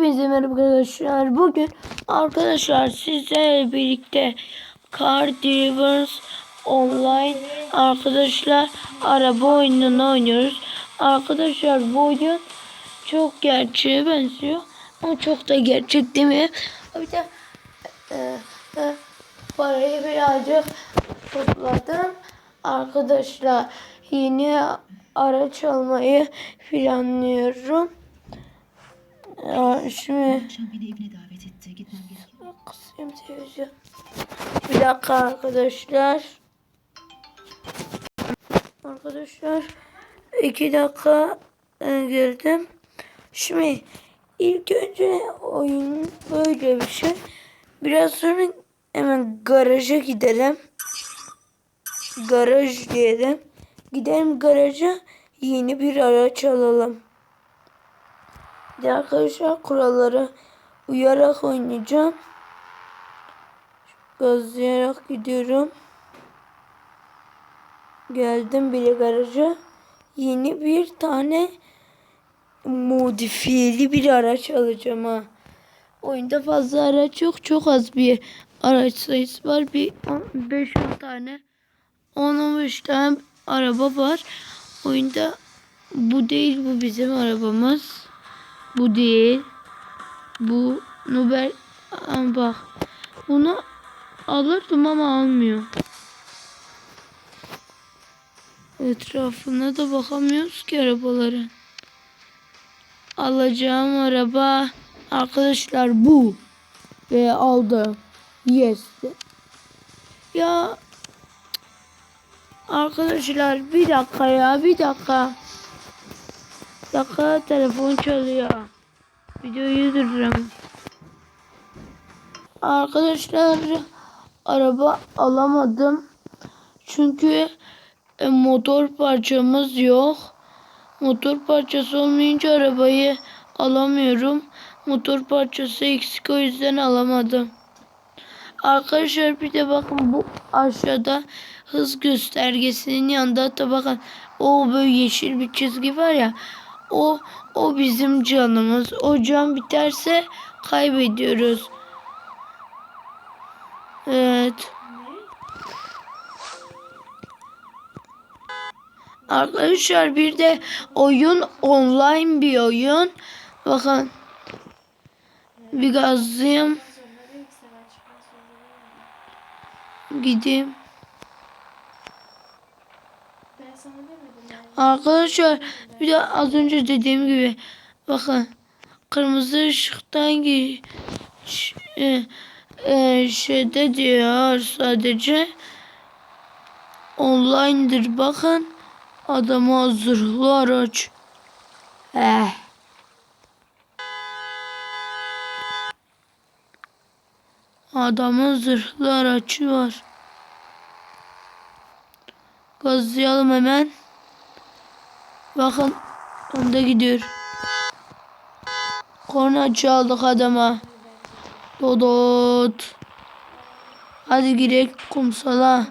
Hepinize merhaba arkadaşlar. Bugün arkadaşlar sizlerle birlikte Car Drivers Online arkadaşlar araba oyununu oynuyoruz. Arkadaşlar bu oyun çok gerçeğe benziyor. Ama çok da gerçek değil mi? Bir de e, e, parayı birazcık topladım. Arkadaşlar yeni araç almayı planlıyorum. Ya şimdi akşam beni evine davet etti. Gitmem gerekiyor. kısayım televizyon. Bir dakika arkadaşlar. Arkadaşlar iki dakika e, girdim. Şimdi ilk önce oyun böyle bir şey. Biraz sonra hemen garaja gidelim. Garaj diyelim. Gidelim garaja yeni bir araç alalım. De arkadaşlar kurallara uyarak oynayacağım. Gazlayarak gidiyorum. Geldim bile garaja. Yeni bir tane modifiyeli bir araç alacağım ha. Oyunda fazla araç yok. Çok az bir araç sayısı var. Bir 5-10 tane 10-15 tane araba var. Oyunda bu değil bu bizim arabamız. Bu değil. Bu Nobel Aa, bak. Bunu alırdım ama almıyor. Etrafına da bakamıyoruz ki arabaların. Alacağım araba arkadaşlar bu. Ve aldı. Yes. Ya arkadaşlar bir dakika ya bir dakika. Dakika telefon çalıyor. Videoyu durduram. Arkadaşlar araba alamadım. Çünkü e, motor parçamız yok. Motor parçası olmayınca arabayı alamıyorum. Motor parçası eksik o yüzden alamadım. Arkadaşlar bir de bakın bu aşağıda hız göstergesinin yanında da bakın o böyle yeşil bir çizgi var ya o o bizim canımız. O can biterse kaybediyoruz. Evet. Arkadaşlar bir de oyun online bir oyun. Bakın. Bir gazlayayım. Gideyim. Arkadaşlar bir de az önce dediğim gibi bakın kırmızı ışıktan ş- e, e, şeyde diyor sadece online'dır bakın adama zırhlı araç eh. Adamın zırhlı aracı var. Gazlayalım hemen. Bakın önde gidiyor. Korna çaldık adama. Dodot. Hadi girek kumsala.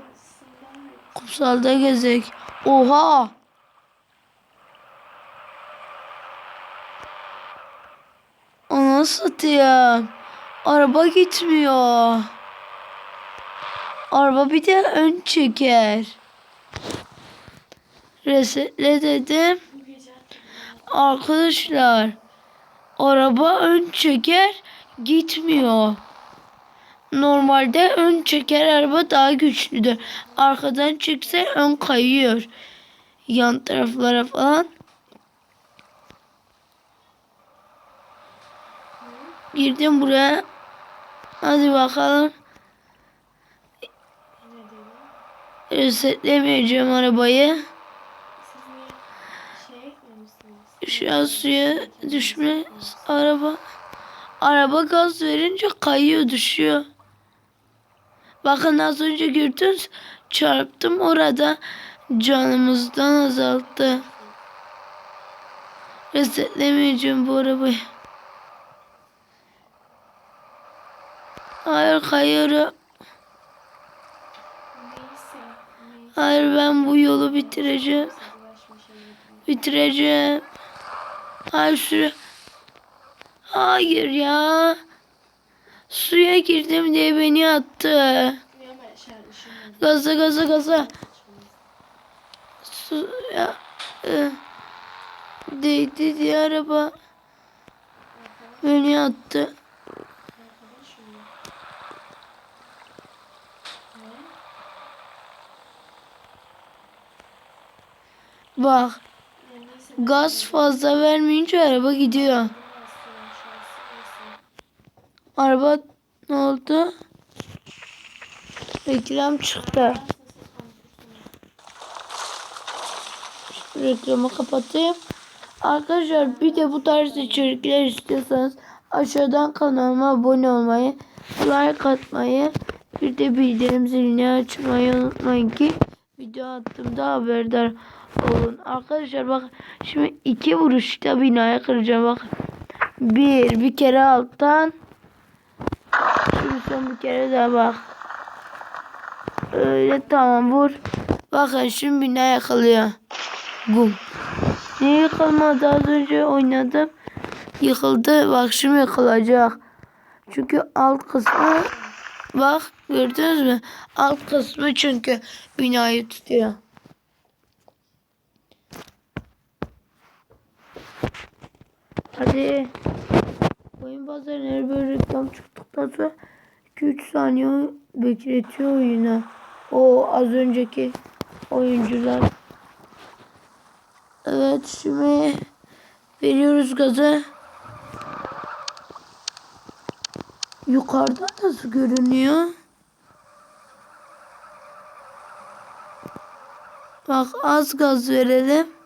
Kumsalda gezek. Oha. Ana satayım. Araba gitmiyor. Araba bir de ön çeker. Resetle dedim. Arkadaşlar araba ön çeker gitmiyor. Normalde ön çeker araba daha güçlüdür. Arkadan çekse ön kayıyor. Yan taraflara falan. Girdim buraya. Hadi bakalım. Resetlemeyeceğim arabayı. Şu an suya düşme araba. Araba gaz verince kayıyor düşüyor. Bakın az önce gördünüz çarptım orada canımızdan azalttı. Resetlemeyeceğim bu arabayı. Hayır kayıyorum. Hayır ben bu yolu bitireceğim. Bitireceğim. Hayır şuraya. Hayır ya. Suya girdim diye beni attı. Gaza gaza gaza. Suya e, değdi diye araba beni attı. Bak gaz fazla vermeyince araba gidiyor. Araba ne oldu? Reklam çıktı. Reklamı kapatayım. Arkadaşlar bir de bu tarz içerikler istiyorsanız aşağıdan kanalıma abone olmayı, like atmayı, bir de bildirim zilini açmayı unutmayın ki video attığımda haberdar olun. Arkadaşlar bak şimdi iki vuruşta binaya kıracağım bak. Bir, bir kere alttan. Şimdi son bir kere daha bak. Öyle tamam vur. Bakın şimdi bina yakılıyor. Gum. Niye yıkılmadı az önce oynadım. Yıkıldı. Bak şimdi yıkılacak. Çünkü alt kısmı bak gördünüz mü? Alt kısmı çünkü binayı tutuyor. Hadi. Oyun bazen her böyle reklam çıktıktan sonra 2-3 saniye bekletiyor oyunu. O az önceki oyuncular. Evet şimdi veriyoruz gazı. Yukarıda nasıl görünüyor? Bak az gaz verelim.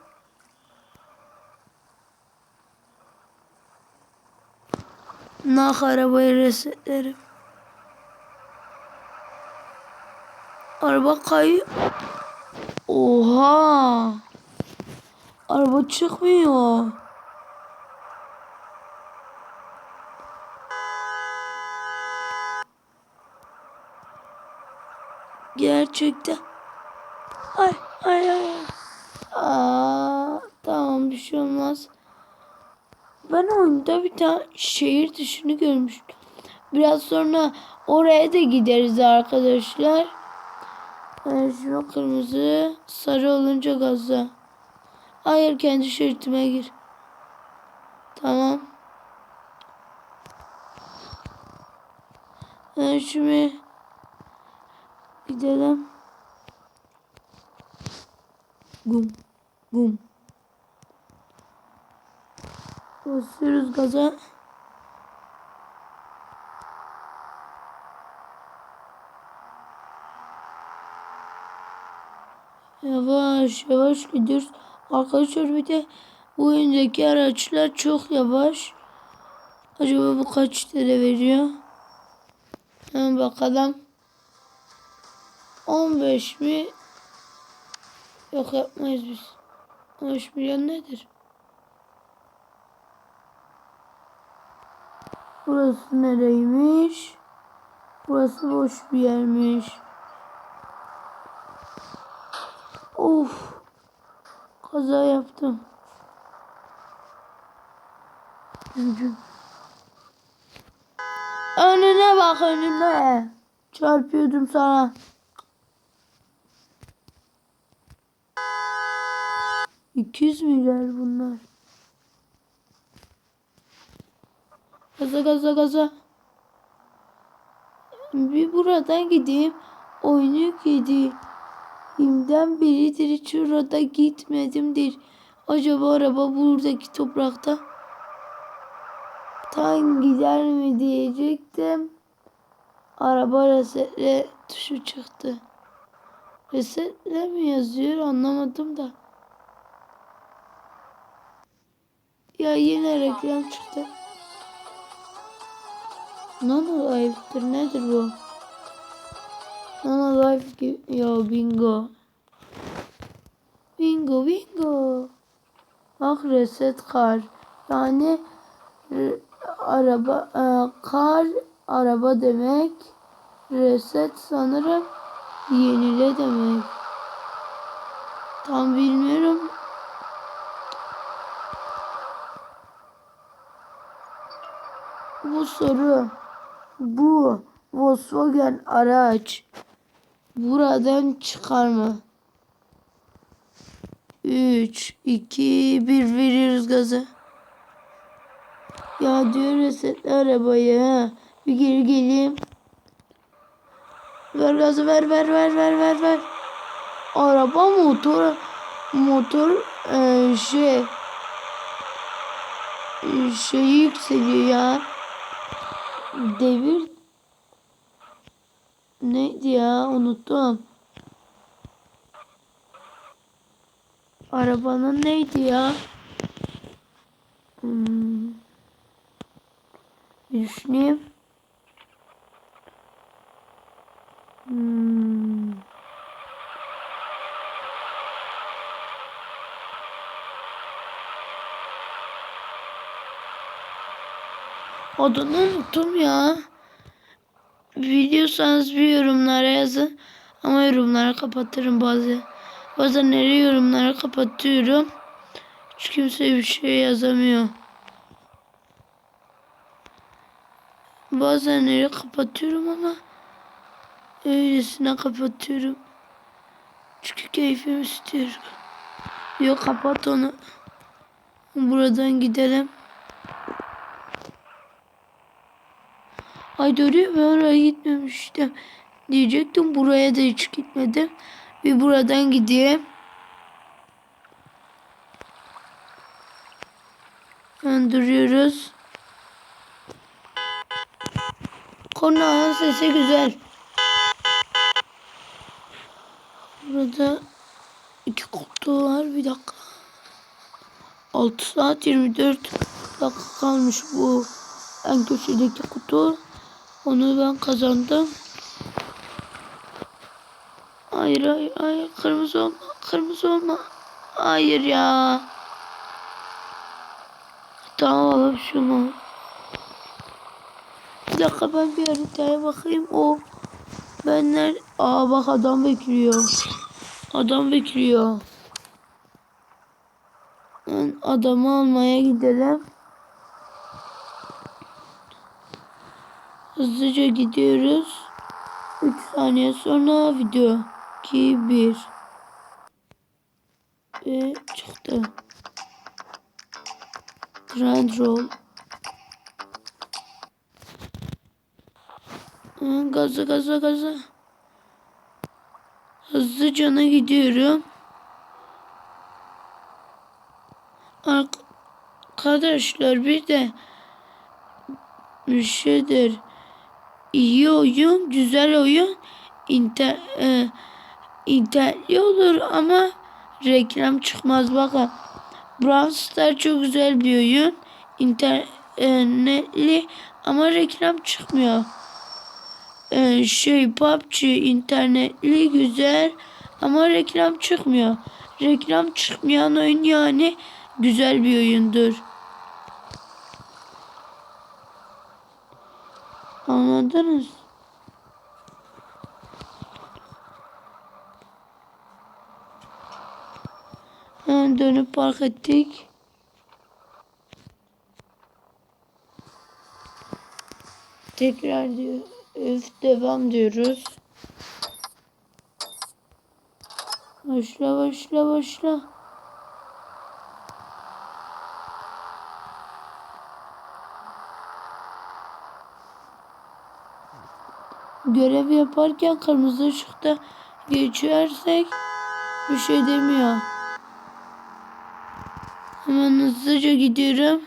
Nah arabayı resetlerim. Araba kayıyor. Oha. Araba çıkmıyor. Gerçekten. Ay ay ay. Aa, tamam bir şey olmaz. Ben oyunda bir tane şehir dışını görmüştüm. Biraz sonra oraya da gideriz arkadaşlar. Yani kırmızı sarı olunca gazla. Hayır kendi şeritime gir. Tamam. Ben şimdi gidelim. Gum. Gum. Basıyoruz gaza. Yavaş yavaş gidiyoruz. Arkadaşlar bir de bu oyundaki araçlar çok yavaş. Acaba bu kaç TL veriyor? Hemen bakalım. 15 mi? Yok yapmayız biz. 15 milyon nedir? Burası nereymiş? Burası boş bir yermiş. Of. Kaza yaptım. Önüne bak önüne. Çarpıyordum sana. İki yüz milyar bunlar. Gaza gaza gaza. Bir buradan gideyim. Oyunu gideyimden biridir. Hiç orada gitmedimdir. Acaba araba buradaki toprakta tan gider mi diyecektim. Araba resetle tuşu çıktı. Resetle mi yazıyor anlamadım da. Ya yine reklam çıktı. Nano Life'dir nedir bu? Nano Life gibi. Ya bingo. Bingo bingo. Bak reset kar. Yani araba e, kar araba demek. Reset sanırım yenile demek. Tam bilmiyorum. Bu soru. Bu Volkswagen araç buradan çıkar mı? 3, 2, 1 veriyoruz gazı. Ya diyor resetle arabayı ha. Bir geri geleyim. Ver gazı ver ver ver ver ver ver. Araba motor motor e, şey e, şey yükseliyor ya. Devir neydi ya unuttum. Arabanın neydi ya? Hmm. Bir düşüneyim. Hmm. Adını unuttum ya. Biliyorsanız bir yorumlara yazın. Ama yorumları kapatırım bazen. Bazenleri yorumları kapatıyorum. Hiç kimse bir şey yazamıyor. Bazenleri kapatıyorum ama öylesine kapatıyorum. Çünkü keyfim istiyor. Yok kapat onu. Buradan gidelim. Ay ya, ben oraya gitmemiştim. Diyecektim buraya da hiç gitmedim. Bir buradan gideyim. Döndürüyoruz. Konağın sesi güzel. Burada iki koltuğu var. Bir dakika. 6 saat 24 dakika kalmış bu en köşedeki kutu. Onu ben kazandım. Hayır hayır hayır kırmızı olma kırmızı olma. Hayır ya. Tamam alalım şunu. Bir dakika ben bir haritaya bakayım. O benler aa bak adam bekliyor. Adam bekliyor. Ben adamı almaya gidelim. Hızlıca gidiyoruz. 3 saniye sonra video. 2 1 Ve çıktı. Grand roll. Gaza gaza gaza. Hızlıca gidiyorum. Arkadaşlar bir de bir şeydir. İyi oyun, güzel oyun. İnter, e, internetli olur ama reklam çıkmaz bakın. Brawl Stars çok güzel bir oyun. İnternetli ama reklam çıkmıyor. E, şey PUBG internetli güzel ama reklam çıkmıyor. Reklam çıkmayan oyun yani güzel bir oyundur. Anladınız? Hemen dönüp park ettik. Tekrar diyor. Öf devam diyoruz. Başla başla başla. Görev yaparken kırmızı ışıkta geçersek bir şey demiyor. Hemen hızlıca gidiyorum.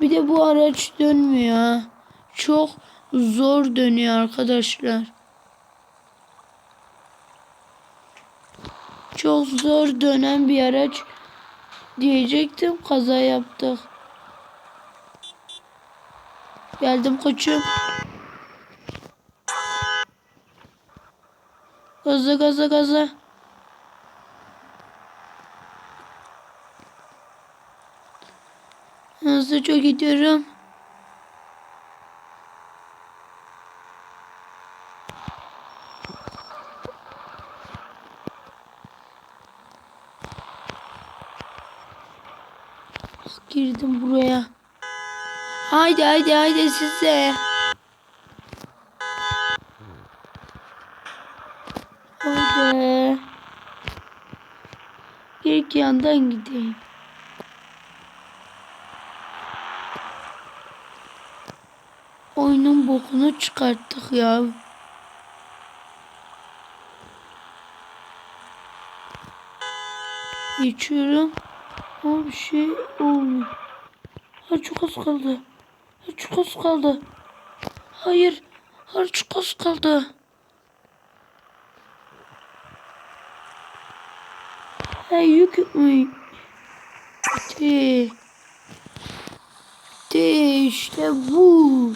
Bir de bu araç dönmüyor. Çok zor dönüyor arkadaşlar. Çok zor dönen bir araç diyecektim. Kaza yaptık. Geldim koçum. Gaza gaza gaza. Hızlıca gidiyorum. Girdim. geldim buraya. Haydi haydi haydi size. Haydi. İlk yandan gideyim. Oyunun bokunu çıkarttık ya. Geçiyorum. Ama bir şey olmuyor. Ha çok az kaldı. Çok az kaldı. Hayır. Ha çok kaldı. Ha yük mü? Bitti. Bitti işte bu.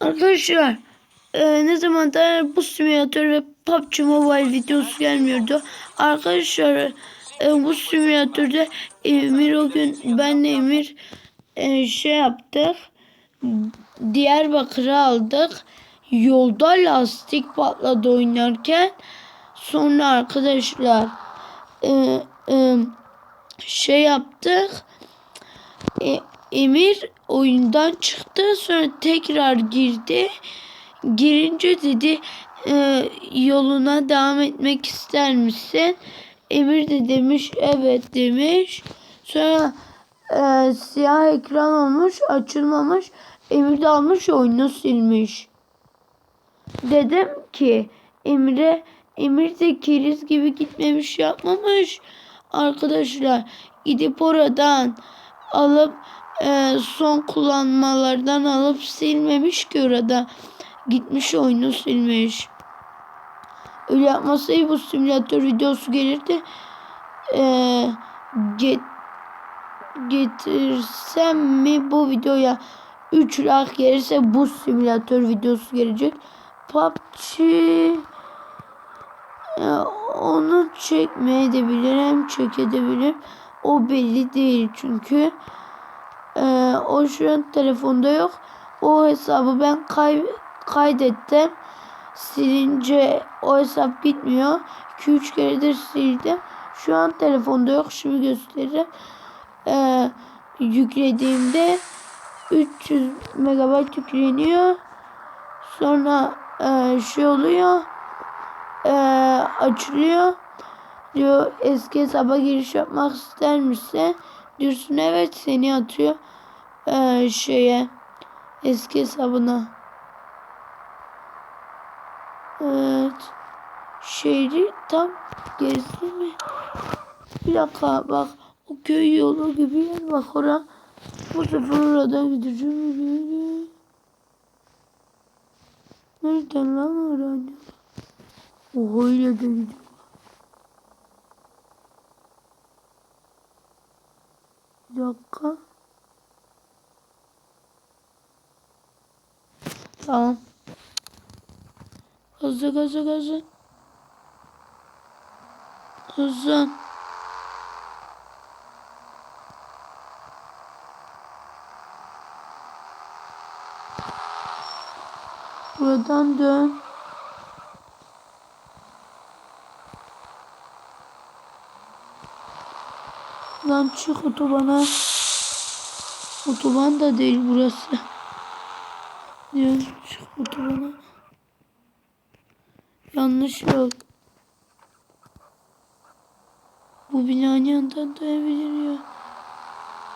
Arkadaşlar e, ne zamandır bu simülatör ve PUBG Mobile videosu gelmiyordu. Arkadaşlar e, bu simülatörde Emir o gün benle Emir e, şey yaptık. Diyarbakır'a aldık. Yolda lastik patladı oynarken. Sonra arkadaşlar e, e, şey yaptık. E, Emir oyundan çıktı sonra tekrar girdi. Girince dedi e, yoluna devam etmek ister misin? Emir de demiş evet demiş. Sonra e, siyah ekran olmuş açılmamış. Emir de almış oyunu silmiş. Dedim ki Emir'e Emir de keriz gibi gitmemiş yapmamış. Arkadaşlar gidip oradan alıp e, son kullanmalardan alıp silmemiş ki orada. Gitmiş oyunu silmiş. Öyle yapmasaydı bu simülatör videosu gelirdi. E, get, getirsem mi bu videoya 3 like gelirse bu simülatör videosu gelecek. PUBG e, onu çekmeye de bilirim, çekebilirim. O belli değil çünkü. E, o şu an telefonda yok. O hesabı ben kay kaydettim. Silince o hesap gitmiyor. 2-3 keredir sildim. Şu an telefonda yok. Şimdi göstereyim. E, yüklediğimde 300 megabayt yükleniyor. Sonra e, şey oluyor. E, açılıyor. Diyor eski hesaba giriş yapmak ister misin? Diyorsun evet seni atıyor e, şeye eski hesabına. Evet. Şehri tam gerisi mi? Bir dakika bak o köy yolu gibi bak ora. Bu sefer oradan gideceğim. Nereden lan öğrendim? O öyle de gidiyor. Bir dakika. Tamam. Hızlı hızlı hızlı. Hızlı. Buradan dön. Lan çık otobana. Otoban da değil burası. Diyor çık otobana. Yanlış yol. Bu binanın yanından dönebilir ya.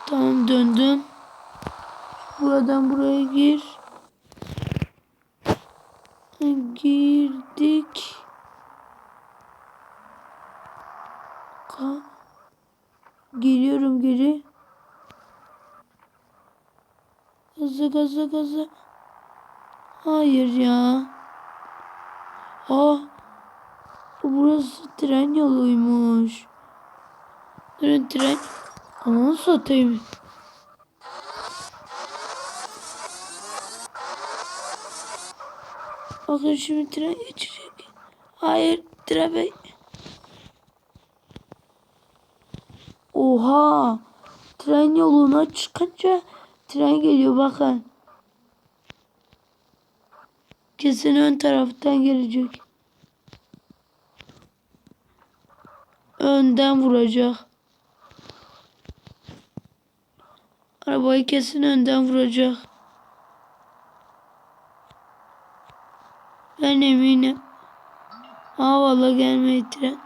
Tamam döndüm. Buradan buraya gir. Ka Geliyorum geri. Hızlı hızlı hızlı. Hayır ya. Aa. Burası tren yoluymuş. Tren tren. Ananı satayım. Bakın şimdi tren geçecek. Hayır tren Oha. Tren yoluna çıkınca tren geliyor bakın. Kesin ön taraftan gelecek. Önden vuracak. Arabayı kesin önden vuracak. Ben eminim. Aa valla gelmedi tren.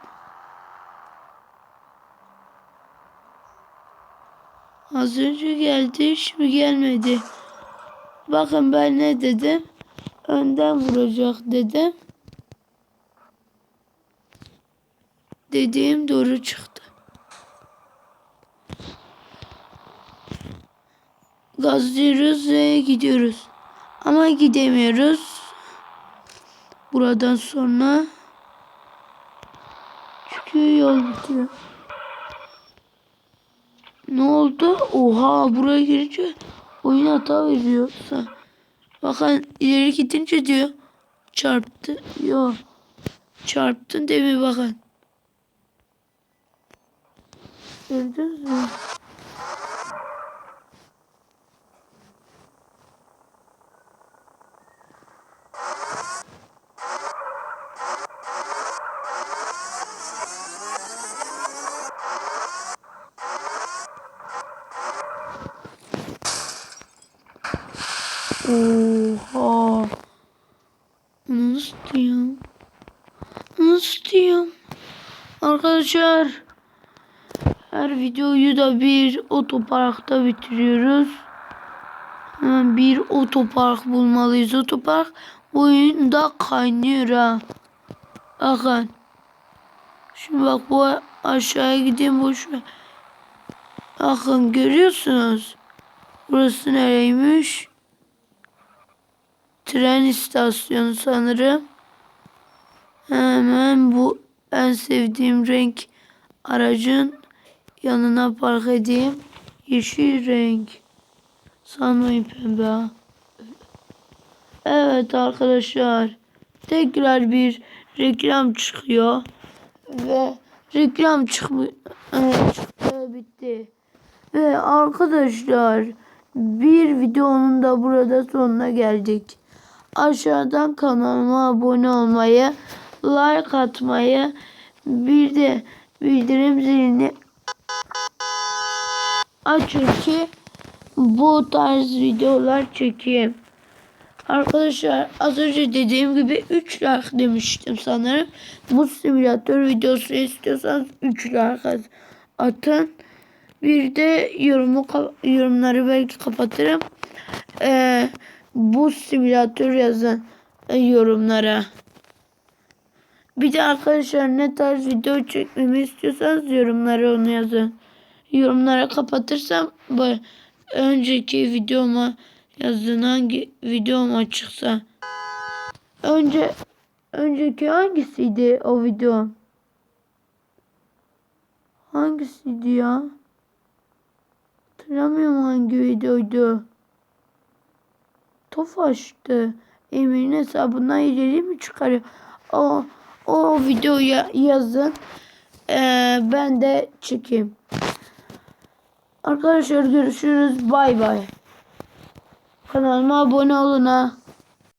Az önce geldi, şimdi gelmedi. Bakın ben ne dedim? Önden vuracak dedim. Dediğim doğru çıktı. Gazlıyoruz ve gidiyoruz. Ama gidemiyoruz. Buradan sonra çünkü yol bitiyor. Ne oldu? Oha buraya girince oyun hata veriyor. Bakın ileri gidince diyor çarptı. Yok. Çarptın değil mi bakın. Gördünüz mü? Oha. Onu nasıl diyeyim? Nasıl? Arkadaşlar her videoyu da bir otoparkta bitiriyoruz. Hemen bir otopark bulmalıyız. Otopark oyunda kaynıyor ha. Bakın. Şimdi bak bu aşağıya gideyim boş ver. Bakın görüyorsunuz. Burası nereymiş? Tren istasyonu sanırım. Hemen bu en sevdiğim renk aracın yanına park edeyim. Yeşil renk. Sanmayın pembe. Evet arkadaşlar. Tekrar bir reklam çıkıyor. Ve reklam çıkmıyor. Evet, çıktı bitti. Ve arkadaşlar bir videonun da burada sonuna geldik. Aşağıdan kanalıma abone olmayı, like atmayı, bir de bildirim zilini açın ki bu tarz videolar çekeyim. Arkadaşlar az önce dediğim gibi 3 like demiştim sanırım. Bu simülatör videosu istiyorsanız 3 like atın. Bir de yorumu yorumları belki kapatırım. Ee, bu simülatör yazın e, yorumlara. Bir de arkadaşlar ne tarz video çekmemi istiyorsanız yorumlara onu yazın. Yorumlara kapatırsam önceki videoma yazın hangi videoma çıksa. Önce önceki hangisiydi o video? Hangisiydi ya? Hatırlamıyorum hangi videoydu. Tofaş'tı. Emir'in hesabından ileri mi çıkarıyor? O, o videoya yazın. Ee, ben de çekeyim. Arkadaşlar görüşürüz. Bay bay. Kanalıma abone olun ha.